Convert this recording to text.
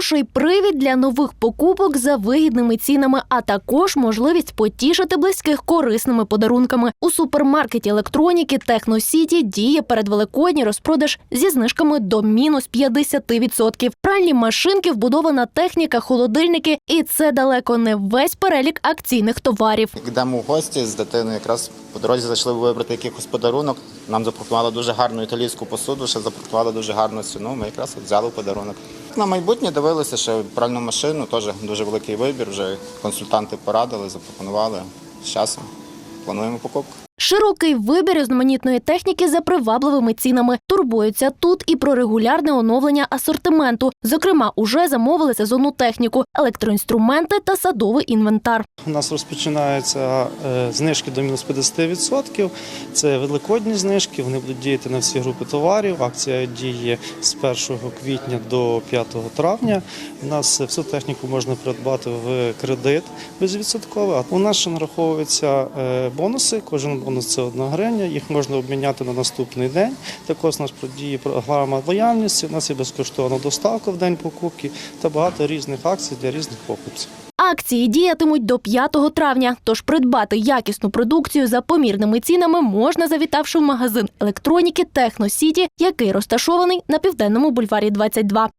Хороший привід для нових покупок за вигідними цінами, а також можливість потішити близьких корисними подарунками. У супермаркеті електроніки Техносіті діє передвеликодній розпродаж зі знижками до мінус 50%. Пральні машинки, вбудована техніка, холодильники, і це далеко не весь перелік акційних товарів. Йдемо в гості з дитиною, якраз по дорозі зайшли вибрати якихось подарунок. Нам запропонували дуже гарну італійську посуду, ще запропонували дуже гарну ціну. Ми якраз взяли подарунок. На майбутнє дивилися, ще пральну машину теж дуже великий вибір. Вже консультанти порадили, запропонували з часом. Плануємо покупку. Широкий вибір різноманітної техніки за привабливими цінами. Турбуються тут і про регулярне оновлення асортименту. Зокрема, уже замовили сезонну техніку, електроінструменти та садовий інвентар. У нас розпочинаються е, знижки до мінус 50%. Це великодні знижки. Вони будуть діяти на всі групи товарів. Акція діє з 1 квітня до 5 травня. У нас всю техніку можна придбати в кредит безвідсотково. У нас ще нараховуються е, бонуси. Кожен бонус це одна гривня. Їх можна обміняти на наступний день. Також у нас діє програма лояльності. У нас є безкоштовна доставка в день покупки та багато різних акцій для різних покупців. Акції діятимуть до 5 травня, тож придбати якісну продукцію за помірними цінами можна, завітавши в магазин електроніки Техносіті, який розташований на південному бульварі 22.